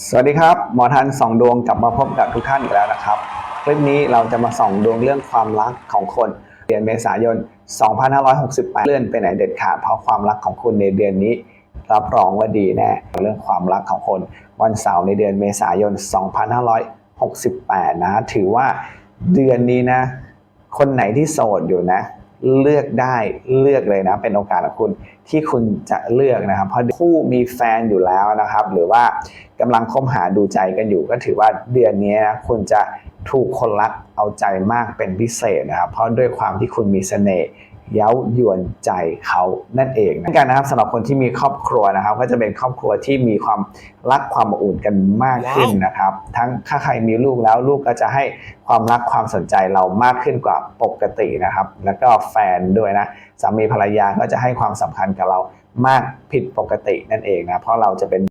สวัสดีครับ หมอทันสองดวงกลับมาพบกับทุกท่านอีกแล้วนะครับ คลิปนี้เราจะมาส่องดวงเรื่องความรักของคนเดือนเมษายน 2568 เลื่อนไปไหนเด็ดขาดเพราะความรักของคุณในเดือนนี้ รับรองว่าดีแน่เรื่องความรักของคนวันเสาร์ในเดือนเมษายน 2568 นะ ถือว่าเดือนนี้นะ คนไหนที่โสดอยู่นะ เลือกได้เลือกเลยนะเป็นโอกาสของคุณที่คุณจะเลือกนะครับ เพราะคู่มีแฟนอยู่แล้วนะครับ หรือว่ากำลังคบหาดูใจกันอยู่ ก็ถือว่าเดือนนี้นะคุณจะถูกคนรักเอาใจมากเป็นพิเศษนะครับ เพราะด้วยความที่คุณมีเสน่ห์ เย้ายวนใจเขานั่นเองนะกันนะครับสำหรับคนที่มีครอบครัวนะครับ ก็จะเป็นครอบครัวที่มีความรักความอบอุ่นกันมากขึ้นนะครับ ทั้งถ้าใครมีลูกแล้วลูกก็จะให้ความรักความสนใจเรามากขึ้นกว่าปกตินะครับ แล้วก็แฟนด้วยนะสามีภรรยาก็จะให้ความสำคัญกับเรามากผิดปกตินั่นเองนะเพราะเราจะเป็น